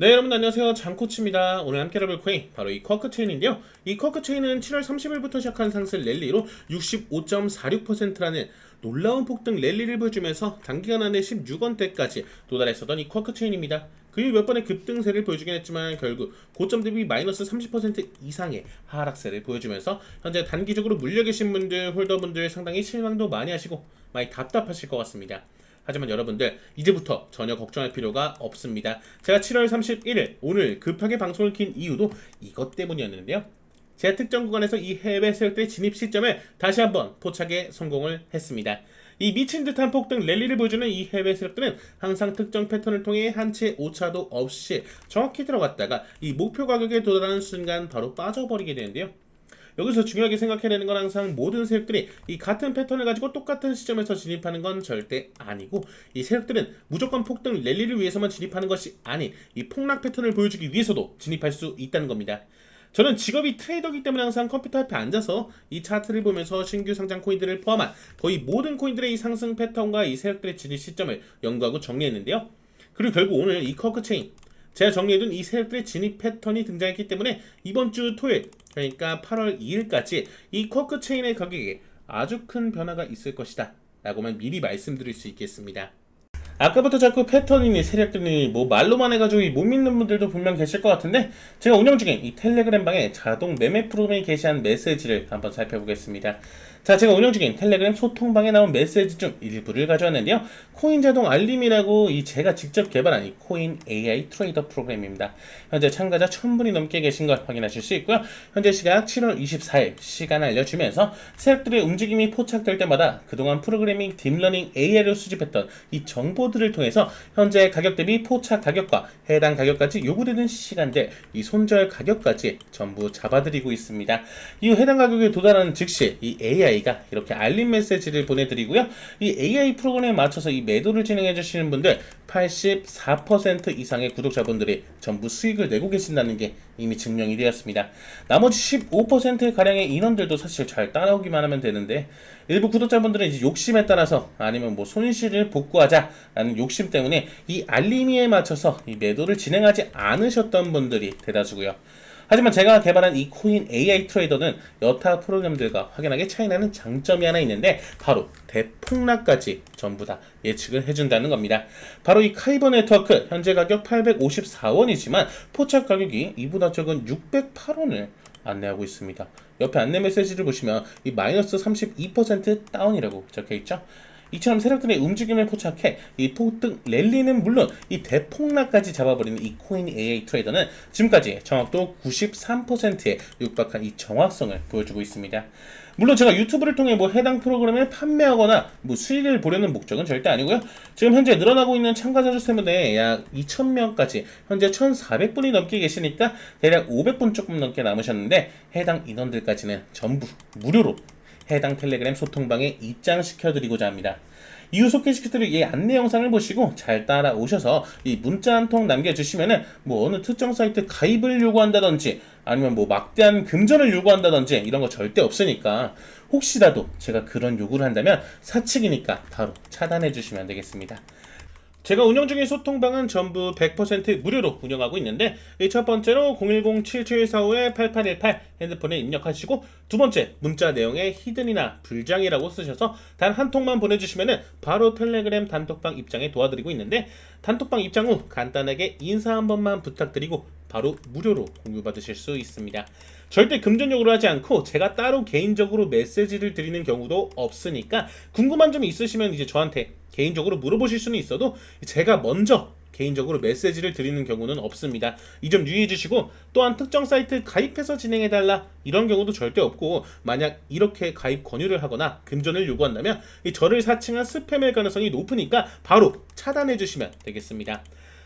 여러분 안녕하세요. 장코치입니다. 오늘 함께 해볼 코인 바로 이 쿼크 체인인데요. 이 쿼크 체인은 7월 30일부터 시작한 상승 랠리로 65.46%라는 놀라운 폭등 랠리를 보여주면서 단기간 안에 16원대까지 도달했었던 이 쿼크 체인입니다. 그 이후 몇 번의 급등세를 보여주긴 했지만 결국 고점 대비 마이너스 30% 이상의 하락세를 보여주면서 현재 단기적으로 물려 계신 분들 홀더분들 상당히 실망도 많이 하시고 많이 답답하실 것 같습니다 하지만 여러분들 이제부터 전혀 걱정할 필요가 없습니다. 제가 7월 31일 오늘 급하게 방송을 킨 이유도 이것 때문이었는데요. 제 특정 구간에서 이 해외 세력들의 진입 시점을 다시 한번 포착에 성공을 했습니다. 이 미친 듯한 폭등 랠리를 보여주는 이 해외 세력들은 항상 특정 패턴을 통해 한채 오차도 없이 정확히 들어갔다가 이 목표 가격에 도달하는 순간 바로 빠져버리게 되는데요. 여기서 중요하게 생각해야 되는 건 항상 모든 세력들이 이 같은 패턴을 가지고 똑같은 시점에서 진입하는 건 절대 아니고 이 세력들은 무조건 폭등 랠리를 위해서만 진입하는 것이 아닌 이 폭락 패턴을 보여주기 위해서도 진입할 수 있다는 겁니다. 저는 직업이 트레이더이기 때문에 항상 컴퓨터 앞에 앉아서 이 차트를 보면서 신규 상장 코인들을 포함한 거의 모든 코인들의 이 상승 패턴과 이 세력들의 진입 시점을 연구하고 정리했는데요. 그리고 결국 오늘 이 커크 체인 제가 정리해둔 이 세력들의 진입 패턴이 등장했기 때문에 이번 주 토요일 그러니까 8월 2일까지 이 쿼크 체인의 가격에 아주 큰 변화가 있을 것이다 라고만 미리 말씀드릴 수 있겠습니다. 아까부터 자꾸 패턴이니 세력들이니 뭐 말로만 해가지고 못 믿는 분들도 분명 계실 것 같은데 제가 운영 중인 이 텔레그램 방에 자동 매매 프로그램이 게시한 메시지를 한번 살펴보겠습니다. 자, 제가 운영 중인 텔레그램 소통방에 나온 메시지 중 일부를 가져왔는데요. 코인 자동 알림이라고 이 제가 직접 개발한 이 코인 AI 트레이더 프로그램입니다. 현재 참가자 1000분이 넘게 계신 걸 확인하실 수 있고요. 현재 시각 7월 24일 시간 알려주면서 세력들의 움직임이 포착될 때마다 그동안 프로그래밍 딥러닝 AI로 수집했던 이 정보들을 통해서 현재 가격 대비 포착 가격과 해당 가격까지 요구되는 시간대 이 손절 가격까지 전부 잡아드리고 있습니다. 이후 해당 가격에 도달하는 즉시 이 AI AI가 이렇게 알림 메시지를 보내드리고요. 이 AI 프로그램에 맞춰서 이 매도를 진행해 주시는 분들 84% 이상의 구독자분들이 전부 수익을 내고 계신다는 게 이미 증명이 되었습니다. 나머지 15% 가량의 인원들도 사실 잘 따라오기만 하면 되는데 일부 구독자분들은 이제 욕심에 따라서 아니면 뭐 손실을 복구하자라는 욕심 때문에 이 알림이에 맞춰서 이 매도를 진행하지 않으셨던 분들이 대다수고요. 하지만 제가 개발한 이 코인 AI 트레이더는 여타 프로그램들과 확연하게 차이나는 장점이 하나 있는데 바로 대폭락까지 전부 다 예측을 해준다는 겁니다. 바로 이 카이버 네트워크 현재 가격 854원이지만 포착 가격이 이보다 적은 608원을 안내하고 있습니다. 옆에 안내 메시지를 보시면 이 마이너스 32% 다운이라고 적혀 있죠. 이처럼 세력들의 움직임을 포착해 이 폭등 랠리는 물론 이 대폭락까지 잡아버리는 이 코인 AI 트레이더는 지금까지 정확도 93%에 육박한 이 정확성을 보여주고 있습니다. 물론 제가 유튜브를 통해 뭐 해당 프로그램을 판매하거나 뭐 수익을 보려는 목적은 절대 아니고요. 지금 현재 늘어나고 있는 참가자 수 때문에 약 2,000명까지 현재 1,400분이 넘게 계시니까 대략 500분 조금 넘게 남으셨는데 해당 인원들까지는 전부 무료로 해당 텔레그램 소통방에 입장시켜드리고자 합니다. 이후 소개시켜드릴 이 안내 영상을 보시고 잘 따라오셔서 이 문자 한 통 남겨주시면은 뭐 어느 특정 사이트 가입을 요구한다든지 아니면 뭐 막대한 금전을 요구한다든지 이런 거 절대 없으니까 혹시라도 제가 그런 요구를 한다면 사측이니까 바로 차단해 주시면 되겠습니다. 제가 운영 중인 소통방은 전부 100% 무료로 운영하고 있는데 첫 번째로 010-7745-8818 핸드폰에 입력하시고 두 번째 문자 내용에 히든이나 불장이라고 쓰셔서 단 한 통만 보내주시면 바로 텔레그램 단톡방 입장에 도와드리고 있는데 단톡방 입장 후 간단하게 인사 한 번만 부탁드리고 바로 무료로 공유받으실 수 있습니다. 절대 금전 요구를 하지 않고 제가 따로 개인적으로 메시지를 드리는 경우도 없으니까 궁금한 점이 있으시면 이제 저한테 개인적으로 물어보실 수는 있어도 제가 먼저 개인적으로 메시지를 드리는 경우는 없습니다. 이 점 유의해 주시고 또한 특정 사이트 가입해서 진행해 달라 이런 경우도 절대 없고 만약 이렇게 가입 권유를 하거나 금전을 요구한다면 이 저를 사칭한 스팸일 가능성이 높으니까 바로 차단해 주시면 되겠습니다.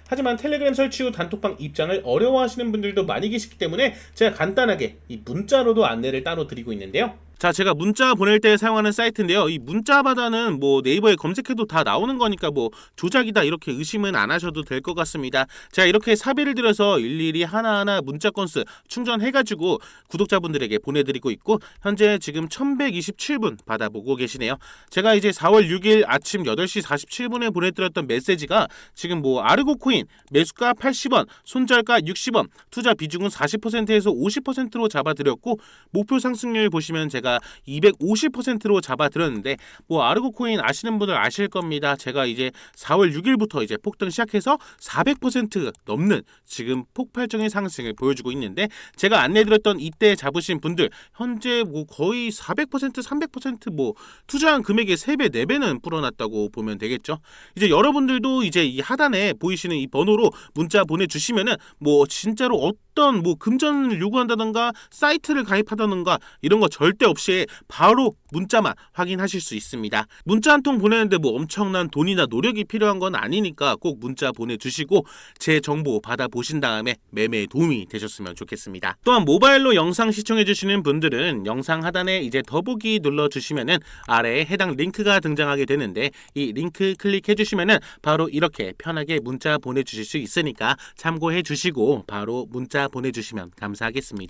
하지만 텔레그램 설치 후 단톡방 입장을 어려워하시는 분들도 많이 계시기 때문에 제가 간단하게 이 문자로도 안내를 따로 드리고 있는데요. 자, 제가 문자 보낼 때 사용하는 사이트인데요. 이 문자 바다는 뭐 네이버에 검색해도 다 나오는 거니까 뭐 조작이다 이렇게 의심은 안 하셔도 될 것 같습니다. 제가 이렇게 사비를 들여서 일일이 하나하나 문자 건수 충전해가지고 구독자분들에게 보내드리고 있고 현재 지금 1127분 받아보고 계시네요. 제가 이제 4월 6일 아침 8시 47분에 보내드렸던 메시지가 지금 뭐 아르고 코인 매수가 80원, 손절가 60원, 투자 비중은 40%에서 50%로 잡아드렸고 목표 상승률 보시면 제가 250%로 잡아드렸는데 뭐 아르고 코인 아시는 분들 아실 겁니다. 제가 이제 4월 6일부터 이제 폭등 시작해서 400% 넘는 지금 폭발적인 상승을 보여주고 있는데 제가 안내드렸던 이때 잡으신 분들 현재 뭐 거의 400% 300%뭐 투자한 금액의 3배 4배는 불어났다고 보면 되겠죠. 이제 여러분들도 이제 이 하단에 보이시는 이 번호로 문자 보내주시면은 뭐 진짜로 어떤 뭐 금전을 요구한다던가 사이트를 가입하다던가 이런 거 절대 없이 바로 문자만 확인하실 수 있습니다. 문자 한 통 보내는데 뭐 엄청난 돈이나 노력이 필요한 건 아니니까 꼭 문자 보내주시고 제 정보 받아보신 다음에 매매에 도움이 되셨으면 좋겠습니다. 또한 모바일로 영상 시청해주시는 분들은 영상 하단에 이제 더보기 눌러주시면은 아래에 해당 링크가 등장하게 되는데 이 링크 클릭해주시면은 바로 이렇게 편하게 문자 보내주실 수 있으니까 참고해주시고 바로 문자 보내주시면 감사하겠습니다.